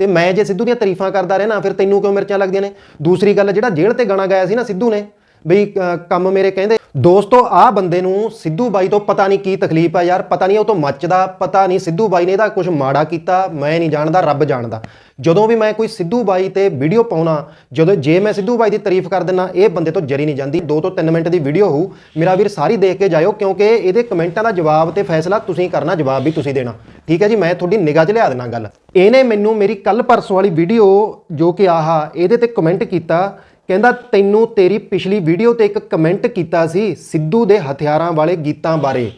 ਤੇ ਮੈਂ ਜੇ ਸਿੱਧੂ ਦੀਆਂ ਤਾਰੀਫਾਂ ਕਰਦਾ ਰਹਿਣਾ ਫਿਰ ਤੈਨੂੰ ਕਿਉਂ ਮਿਰਚਾਂ ਲੱਗਦੀਆਂ ਨੇ? ਦੂਸਰੀ ਗੱਲ, ਜਿਹੜਾ ਜੇਲ੍ਹ ਤੇ ਗਾਣਾ ਗਾਇਆ ਸੀ ਨਾ ਸਿੱਧੂ ਨੇ, ਬਈ ਕੰਮ ਮੇਰੇ ਕਹਿੰਦੇ, ਦੋਸਤੋ ਆਹ ਬੰਦੇ ਨੂੰ ਸਿੱਧੂ ਬਾਈ ਤੋਂ ਪਤਾ ਨਹੀਂ ਕੀ ਤਕਲੀਫ ਆ ਯਾਰ, ਪਤਾ ਨਹੀਂ ਉਹ ਤੋਂ ਮੱਚਦਾ, ਪਤਾ ਨਹੀਂ ਸਿੱਧੂ ਬਾਈ ਨੇ ਇਹਦਾ ਕੁਝ ਮਾੜਾ ਕੀਤਾ, ਮੈਂ ਨਹੀਂ ਜਾਣਦਾ, ਰੱਬ ਜਾਣਦਾ। ਜਦੋਂ ਵੀ ਮੈਂ ਕੋਈ ਸਿੱਧੂ ਬਾਈ ਤੇ ਵੀਡੀਓ ਪਾਉਣਾ, ਜਦੋਂ ਜੇ ਮੈਂ ਸਿੱਧੂ ਬਾਈ ਦੀ ਤਾਰੀਫ ਕਰ ਦਿੰਨਾ, ਇਹ ਬੰਦੇ ਤੋਂ ਜਰੀ ਨਹੀਂ ਜਾਂਦੀ। 2 ਤੋਂ 3 ਮਿੰਟ ਦੀ ਵੀਡੀਓ ਹੋਊ, ਮੇਰਾ ਵੀਰ ਸਾਰੀ ਦੇਖ ਕੇ ਜਾਇਓ, ਕਿਉਂਕਿ ਇਹਦੇ ਕਮੈਂਟਾਂ ਦਾ ਜਵਾਬ ਤੇ ਫੈਸਲਾ ਤੁਸੀਂ ਕਰਨਾ, ਜਵਾਬ ਵੀ ਤੁਸੀਂ ਦੇਣਾ। ਠੀਕ ਹੈ ਜੀ, ਮੈਂ ਤੁਹਾਡੀ ਨਿਗਾਹ 'ਚ ਲਿਆ ਦੇਣਾ ਗੱਲ। ਇਹਨੇ ਮੈਨੂੰ ਮੇਰੀ ਕੱਲ ਪਰਸੋਂ ਵਾਲੀ ਵੀਡੀਓ ਜੋ ਕਿ ਆਹ, ਇਹਦੇ ਤੇ ਕਮੈਂਟ ਕੀਤਾ, ਕਹਿੰਦਾ ਤੈਨੂੰ ਤੇਰੀ ਪਿਛਲੀ ਵੀਡੀਓ ਤੇ ਇੱਕ ਕਮੈਂਟ ਕੀਤਾ ਸੀ, ਸਿੱਧੂ ਦੇ ਹਥਿਆਰਾਂ ਵਾਲੇ ਗੀਤਾਂ ਬਾਰੇ।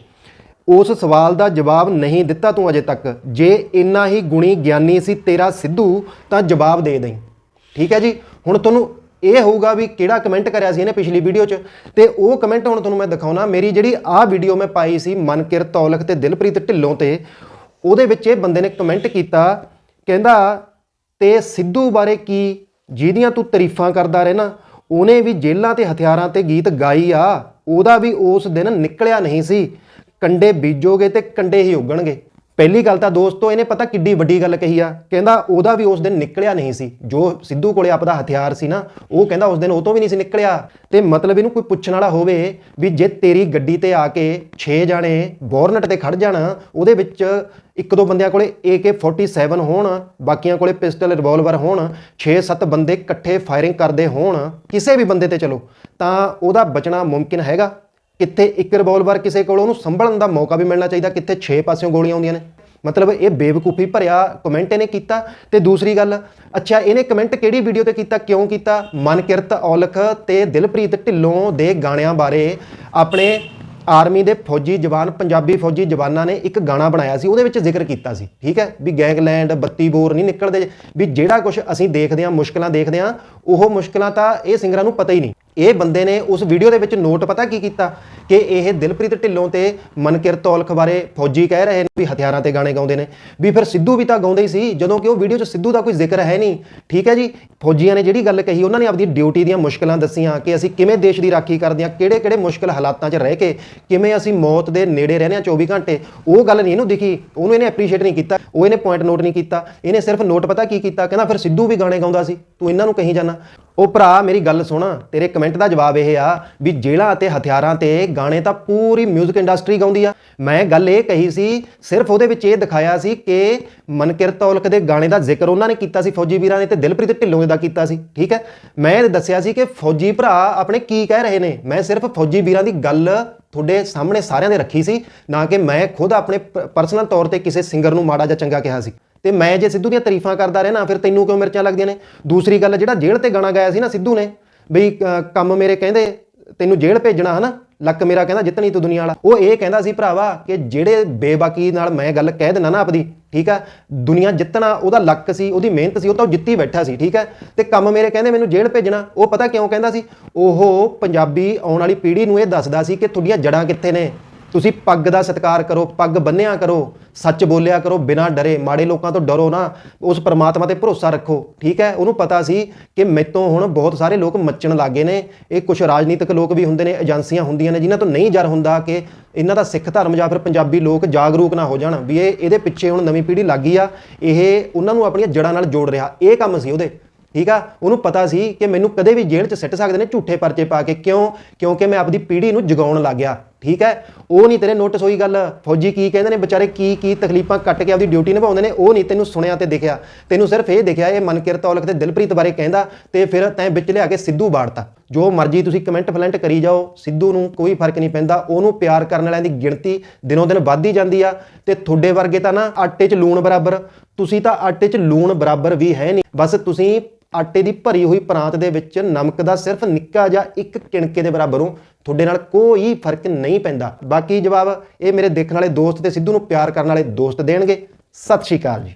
ਉਸ ਸਵਾਲ ਦਾ ਜਵਾਬ ਨਹੀਂ ਦਿੱਤਾ ਤੂੰ ਅਜੇ ਤੱਕ। ਜੇ ਇੰਨਾ ਹੀ ਗੁਣੀ ਗਿਆਨੀ ਸੀ ਤੇਰਾ ਸਿੱਧੂ, ਤਾਂ ਜਵਾਬ ਦੇ ਦੇਈਂ। ਠੀਕ ਹੈ ਜੀ, ਹੁਣ ਤੁਹਾਨੂੰ ਇਹ ਹੋਊਗਾ ਵੀ ਕਿਹੜਾ ਕਮੈਂਟ ਕਰਿਆ ਸੀ ਇਹਨੇ ਪਿਛਲੀ ਵੀਡੀਓ 'ਚ। ਤੇ ਉਹ ਕਮੈਂਟ ਹੁਣ ਤੁਹਾਨੂੰ ਮੈਂ ਦਿਖਾਉਣਾ। ਮੇਰੀ ਜਿਹੜੀ ਆਹ ਵੀਡੀਓ ਮੈਂ ਪਾਈ ਸੀ ਮਨਕਿਰਤ ਤੌਲਖ ਤੇ ਦਿਲਪ੍ਰੀਤ ਢਿੱਲੋਂ ਤੇ ਉਹਦੇ ਵਿੱਚ ਇਹ ਬੰਦੇ ਨੇ ਕਮੈਂਟ ਕੀਤਾ, ਕਹਿੰਦਾ, ਤੇ ਸਿੱਧੂ ਬਾਰੇ ਕੀ? ਜਿਹਦੀਆਂ ਤੂੰ ਤਾਰੀਫਾਂ ਕਰਦਾ ਰਹਿਣਾ, ਉਹਨੇ ਵੀ ਜੇਲ੍ਹਾਂ ਤੇ ਹਥਿਆਰਾਂ ਤੇ ਗੀਤ ਗਾਈ ਆ, ਉਹਦਾ ਵੀ ਉਸ ਦਿਨ ਨਿਕਲਿਆ ਨਹੀਂ ਸੀ। ਕੰਡੇ ਬੀਜੋਗੇ ਤੇ ਕੰਡੇ ਹੀ ਉੱਗਣਗੇ। ਪਹਿਲੀ ਗੱਲ ਤਾਂ ਦੋਸਤੋ, ਇਹਨੇ ਪਤਾ ਕਿੱਡੀ ਵੱਡੀ ਗੱਲ ਕਹੀ ਆ। ਕਹਿੰਦਾ ਉਹਦਾ ਵੀ ਉਸ ਦਿਨ ਨਿਕਲਿਆ ਨਹੀਂ ਸੀ। ਜੋ ਸਿੱਧੂ ਕੋਲੇ ਆਪਦਾ ਹਥਿਆਰ ਸੀ ਨਾ, ਉਹ ਕਹਿੰਦਾ ਉਸ ਦਿਨ ਉਹ ਤੋਂ ਵੀ ਨਹੀਂ ਸੀ ਨਿਕਲਿਆ। ਤੇ ਮਤਲਬ ਇਹਨੂੰ ਕੋਈ ਪੁੱਛਣ ਵਾਲਾ ਹੋਵੇ ਵੀ ਜੇ ਤੇਰੀ ਗੱਡੀ ਤੇ ਆ ਕੇ 6 ਜਾਣੇ ਬੋਰਨਟ ਤੇ ਖੜ ਜਾਣ, ਉਹਦੇ ਵਿੱਚ ਇੱਕ ਦੋ ਬੰਦਿਆਂ ਕੋਲੇ AK47 ਹੋਣ, ਬਾਕੀਆਂ ਕੋਲੇ ਪਿਸਟਲ, ਰਿਵਾਲਵਰ ਹੋਣ 6-7 ਬੰਦੇ ਇਕੱਠੇ ਫਾਇਰਿੰਗ ਕਰਦੇ ਹੋਣ, ਕਿਸੇ ਵੀ ਬੰਦੇ ਤੇ ਚਲੋ, ਤਾਂ ਉਹਦਾ ਬਚਣਾ ਮੁਮਕਿਨ ਹੈਗਾ। ਕਿੱਥੇ ਇੱਕ ਰਿਵਾਲਵਰ ਕਿਸੇ ਕੋਲ, ਉਹਨੂੰ ਸੰਭਲਣ ਦਾ ਮੌਕਾ ਵੀ ਮਿਲਣਾ ਚਾਹੀਦਾ, ਕਿੱਥੇ 6 ਪਾਸਿਓਂ ਗੋਲੀਆਂ ਆਉਂਦੀਆਂ ਨੇ। ਮਤਲਬ ਇਹ ਬੇਵਕੂਫੀ ਭਰਿਆ ਕਮੈਂਟ ਇਹਨੇ ਕੀਤਾ। ਤੇ ਦੂਸਰੀ ਗੱਲ, ਅੱਛਾ, ਇਹਨੇ ਕਮੈਂਟ ਕਿਹੜੀ ਵੀਡੀਓ ਤੇ ਕੀਤਾ, ਕਿਉਂ ਕੀਤਾ? ਮਨਕਿਰਤ ਔਲਖ ਤੇ ਦਿਲਪ੍ਰੀਤ ਢਿੱਲੋਂ ਦੇ ਗਾਣਿਆਂ ਬਾਰੇ ਆਪਣੇ ਆਰਮੀ ਦੇ ਫੌਜੀ ਜਵਾਨ, ਪੰਜਾਬੀ ਫੌਜੀ ਜਵਾਨਾਂ ਨੇ ਇੱਕ ਗਾਣਾ ਬਣਾਇਆ ਸੀ, ਉਹਦੇ ਵਿੱਚ ਜ਼ਿਕਰ ਕੀਤਾ ਸੀ, ਠੀਕ ਹੈ? ਵੀ ਗੈਂਗਲੈਂਡ 32 ਬੋਰ ਨਹੀਂ ਨਿਕਲਦੇ। ਵੀ ਜਿਹੜਾ ਕੁਝ ਅਸੀਂ ਦੇਖਦੇ ਹਾਂ, ਮੁਸ਼ਕਲਾਂ ਦੇਖਦੇ ਹਾਂ, ਉਹ ਮੁਸ਼ਕਲਾਂ ਤਾਂ ਇਹ ਸਿੰਗਰਾਂ ਨੂੰ ਪਤਾ ਹੀ ਨਹੀਂ। ਇਹ ਬੰਦੇ ਨੇ ਉਸ ਵੀਡੀਓ ਦੇ ਵਿੱਚ ਨੋਟ ਪਤਾ ਕੀ ਕੀਤਾ? ਕਿ ਇਹ ਦਿਲਪ੍ਰੀਤ ਢਿੱਲੋਂ ਤੇ ਮਨਕਿਰਤ ਔਲਖ ਬਾਰੇ ਫੌਜੀ ਕਹਿ ਰਹੇ ਨੇ ਵੀ ਹਥਿਆਰਾਂ ਤੇ ਗਾਣੇ ਗਾਉਂਦੇ ਨੇ। ਵੀ ਫਿਰ ਸਿੱਧੂ ਵੀ ਤਾਂ ਗਾਉਂਦੇ ਹੀ ਸੀ, ਜਦੋਂ ਕਿ ਉਹ ਵੀਡੀਓ 'ਚ ਸਿੱਧੂ ਦਾ ਕੋਈ ਜ਼ਿਕਰ ਹੈ ਨਹੀਂ। ਠੀਕ ਹੈ ਜੀ? ਫੌਜੀਆਂ ਨੇ ਜਿਹੜੀ ਗੱਲ ਕਹੀ, ਉਹਨਾਂ ਨੇ ਆਪਦੀ ਡਿਊਟੀ ਦੀਆਂ ਮੁਸ਼ਕਲਾਂ ਦੱਸੀਆਂ ਕਿ ਅਸੀਂ ਕਿਵੇਂ ਦੇਸ਼ ਦੀ ਰਾਖੀ ਕਰਦੇ ਹਾਂ ਕਿਹੜੇ ਕਿਹੜੇ ਮੁਸ਼ਕਲ ਹਾਲਾਤਾਂ 'ਚ ਰਹਿ ਕੇ ਕਿਵੇਂ ਅਸੀਂ ਮੌਤ ਦੇ ਨੇੜੇ ਰਹਿੰਦੇ ਹਾਂ 24 ਘੰਟੇ। ਉਹ ਗੱਲ ਨਹੀਂ ਇਹਨੂੰ ਦਿਖੀ, ਉਹਨੂੰ ਇਹਨੇ ਐਪਰੀਸ਼ੀਏਟ ਨਹੀਂ ਕੀਤਾ, ਉਹ ਇਹਨੇ ਪੁਆਇੰਟ ਨੋਟ ਨਹੀਂ ਕੀਤਾ। ਇਹਨੇ ਸਿਰਫ ਨੋਟ ਪਤਾ ਕੀ ਕੀਤਾ? ਕਹਿੰਦਾ ਫਿਰ ਸਿੱਧੂ ਵੀ ਗਾਣੇ ਗਾਉਂਦਾ ਸੀ। ਤੂੰ ਇਹਨਾਂ ਨੂੰ ਕਹੀ ਜਾਣਾ ਉਹ ਭਰਾ, ਮੇਰੀ ਗੱਲ ਸੁਣ, ਤੇਰੇ ਕਮੈਂਟ ਦਾ ਜਵਾਬ ਇਹ ਆ ਵੀ ਜੇਲ੍ਹਾਂ ਅਤੇ ਹਥਿਆਰਾਂ ਤੇ ਗਾਣੇ ਤਾਂ ਪੂਰੀ 뮤직 ਇੰਡਸਟਰੀ ਗਾਉਂਦੀ ਆ। ਮੈਂ ਗੱਲ ਇਹ ਕਹੀ ਸੀ, ਸਿਰਫ ਉਹਦੇ ਵਿੱਚ ਇਹ ਦਿਖਾਇਆ ਸੀ ਕਿ ਮਨਕਿਰਤ ਔਲਖ ਦੇ ਗਾਣੇ ਦਾ ਜ਼ਿਕਰ ਉਹਨਾਂ ਨੇ ਕੀਤਾ ਸੀ, ਫੌਜੀ ਵੀਰਾਂ ਨੇ ਤੇ ਦਿਲਪ੍ਰੀਤ ਢਿੱਲੋਂ ਦਾ ਕੀਤਾ ਸੀ, ਠੀਕ ਹੈ? ਮੈਂ ਇਹ ਦੱਸਿਆ ਸੀ ਕਿ ਫੌਜੀ ਭਰਾ ਆਪਣੇ ਕੀ ਕਹਿ ਰਹੇ ਨੇ। ਮੈਂ ਸਿਰਫ ਫੌਜੀ ਵੀਰਾਂ ਦੀ ਗੱਲ ਤੁਹਾਡੇ ਸਾਹਮਣੇ ਸਾਰਿਆਂ ਦੇ ਰੱਖੀ ਸੀ, ਨਾ ਕਿ ਮੈਂ ਖੁਦ ਆਪਣੇ ਪਰਸਨਲ ਤੌਰ ਤੇ ਕਿਸੇ ਸਿੰਗਰ ਨੂੰ ਮਾੜਾ ਜਾਂ ਚੰਗਾ ਕਿਹਾ ਸੀ। ਤੇ ਮੈਂ ਜੇ ਸਿੱਧੂ ਦੀਆਂ ਤਾਰੀਫਾਂ ਕਰਦਾ ਰਹਿਣਾ ਫਿਰ ਤੈਨੂੰ ਕਿਉਂ ਮਿਰਚਾਂ ਲੱਗਦੀਆਂ ਨੇ? ਦੂਸਰੀ ਗੱਲ, ਜਿਹੜਾ ਜੇਲ੍ਹ ਤੇ ਗਾਣਾ ਗਾਇਆ ਸੀ ਨਾ ਸਿੱਧੂ ਨੇ, ਬਈ ਕੰਮ ਮੇਰੇ ਕਹਿੰਦੇ, ਤੈਨੂੰ ਜੇਲ੍ਹ ਭੇਜਣਾ ਹਨਾ, ਲੱਕ ਮੇਰਾ ਕਹਿੰਦਾ ਜਿੱਤਣੀ ਤੂੰ ਦੁਨੀਆ ਵਾਲਾ। ਉਹ ਇਹ ਕਹਿੰਦਾ ਸੀ ਭਰਾਵਾ ਕਿ ਜਿਹੜੇ ਬੇਬਾਕੀ ਨਾਲ ਮੈਂ ਗੱਲ ਕਹਿ ਦਿੰਦਾ ਨਾ ਆਪਦੀ, ਠੀਕ ਆ? ਦੁਨੀਆ ਜਿੱਤਣਾ, ਉਹਦਾ ਲੱਕ ਸੀ, ਉਹਦੀ ਮਿਹਨਤ ਸੀ, ਉਹ ਤਾਂ ਉਹ ਜਿੱਤੀ ਬੈਠਾ ਸੀ, ਠੀਕ ਹੈ ਤੇ ਕੰਮ ਮੇਰੇ ਕਹਿੰਦੇ ਮੈਨੂੰ ਜੇਲ੍ਹ ਭੇਜਣਾ, ਉਹ ਪਤਾ ਕਿਉਂ ਕਹਿੰਦਾ ਸੀ? ਉਹ ਪੰਜਾਬੀ ਆਉਣ ਵਾਲੀ ਪੀੜ੍ਹੀ ਨੂੰ ਇਹ ਦੱਸਦਾ ਸੀ ਕਿ ਤੁਹਾਡੀਆਂ ਜੜਾਂ ਕਿੱਥੇ ਨੇ? ਤੁਸੀਂ ਪੱਗ ਦਾ ਸਤਿਕਾਰ ਕਰੋ, ਪੱਗ ਬੰਨਿਆ ਕਰੋ, ਸੱਚ ਬੋਲਿਆ ਕਰੋ, ਬਿਨਾਂ ਡਰੇ, ਮਾੜੇ ਲੋਕਾਂ ਤੋਂ ਡਰੋ ਨਾ, ਉਸ ਪਰਮਾਤਮਾ ਤੇ ਭਰੋਸਾ ਰੱਖੋ, ਠੀਕ ਹੈ? ਉਹਨੂੰ ਪਤਾ ਸੀ ਕਿ ਮੈਤੋਂ ਹੁਣ ਬਹੁਤ ਸਾਰੇ ਲੋਕ ਮੱਚਣ ਲੱਗੇ ਨੇ, ਇਹ ਕੁਝ ਰਾਜਨੀਤਿਕ ਲੋਕ ਵੀ ਹੁੰਦੇ ਨੇ, ਏਜੰਸੀਆਂ ਹੁੰਦੀਆਂ ਨੇ, ਜਿਨ੍ਹਾਂ ਤੋਂ ਨਹੀਂ ਜਰ ਹੁੰਦਾ ਕਿ ਇਹਨਾਂ ਦਾ ਸਿੱਖ ਧਰਮ ਜਾਂ ਫਿਰ ਪੰਜਾਬੀ ਲੋਕ ਜਾਗਰੂਕ ਨਾ ਹੋ ਜਾਣ, ਵੀ ਇਹ, ਇਹਦੇ ਪਿੱਛੇ ਹੁਣ ਨਵੀਂ ਪੀੜ੍ਹੀ ਲੱਗੀ ਆ, ਇਹ ਉਹਨਾਂ ਨੂੰ ਆਪਣੀਆਂ ਜੜਾਂ ਨਾਲ ਜੋੜ ਰਿਹਾ, ਇਹ ਕੰਮ ਸੀ ਉਹਦੇ। ਠੀਕ ਆ? ਉਹਨੂੰ ਪਤਾ ਸੀ ਕਿ ਮੈਨੂੰ ਕਦੇ ਵੀ ਜੇਲ੍ਹ 'ਚ ਸਿੱਟ ਸਕਦੇ ਨੇ, ਝੂਠੇ ਪਰਚੇ ਪਾ ਕੇ। ਕਿਉਂ? ਕਿਉਂਕਿ ਮੈਂ ਆਪਦੀ ਪੀੜ੍ਹੀ ਨੂੰ ਜਗਾਉਣ ਲੱਗ ਗਿਆ। ਠੀਕ ਹੈ? ਉਹ ਨਹੀਂ ਤੇਰੇ ਨੋਟਿਸ ਹੋਈ ਗੱਲ। ਫੌਜੀ ਕੀ ਕਹਿੰਦੇ ਨੇ? ਵਿਚਾਰੇ ਕੀ ਕੀ ਤਕਲੀਫਾਂ ਕੱਟ ਕੇ ਆਪਦੀ ਡਿਊਟੀ ਨਿਭਾਉਂਦੇ ਨੇ? ਉਹ ਨਹੀਂ ਤੈਨੂੰ ਸੁਣਿਆ ਤੇ ਦਿਖਿਆ। ਤੈਨੂੰ ਸਿਰਫ ਇਹ ਦਿਖਿਆ, ਇਹ ਮਨਕਿਰਤ ਔਲਖ ਤੇ ਦਿਲਪ੍ਰੀਤ ਬਾਰੇ ਕਹਿੰਦਾ ਤੇ ਫਿਰ ਤੈਂ ਵਿੱਚ ਲਿਆ ਕੇ ਸਿੱਧੂ ਬਾੜਤਾ ਜੋ ਮਰਜ਼ੀ ਤੁਸੀਂ ਕਮੈਂਟ ਫਲੈਂਟ ਕਰੀ ਜਾਓ, ਸਿੱਧੂ ਨੂੰ ਕੋਈ ਫ਼ਰਕ ਨਹੀਂ ਪੈਂਦਾ। ਉਹਨੂੰ ਪਿਆਰ ਕਰਨ ਵਾਲਿਆਂ ਦੀ ਗਿਣਤੀ ਦਿਨੋਂ ਦਿਨ ਵੱਧਦੀ ਜਾਂਦੀ ਆ। ਤੇ ਤੁਹਾਡੇ ਵਰਗੇ ਤਾਂ ਨਾ ਆਟੇ 'ਚ ਲੂਣ ਬਰਾਬਰ। ਤੁਸੀਂ ਤਾਂ ਆਟੇ 'ਚ ਲੂਣ ਬਰਾਬਰ ਵੀ ਹੈ ਨਹੀਂ। ਬਸ ਤੁਸੀਂ ਆਟੇ ਦੀ ਭਰੀ ਹੋਈ ਪਰਾਤ ਦੇ ਵਿੱਚ ਨਮਕ ਦਾ ਸਿਰਫ ਨਿੱਕਾ ਜਿਹਾ ਇੱਕ ਕਿਣਕੇ ਦੇ ਬਰਾਬਰੋਂ ਤੁਹਾਡੇ ਨਾਲ ਕੋਈ ਫ਼ਰਕ ਨਹੀਂ ਪੈਂਦਾ। ਬਾਕੀ ਜਵਾਬ ਇਹ ਮੇਰੇ ਦੇਖਣ ਵਾਲੇ ਦੋਸਤ ਤੇ ਸਿੱਧੂ ਨੂੰ ਪਿਆਰ ਕਰਨ ਵਾਲੇ ਦੋਸਤ ਦੇਣਗੇ। ਸਤਿ ਸ਼੍ਰੀ ਅਕਾਲ ਜੀ।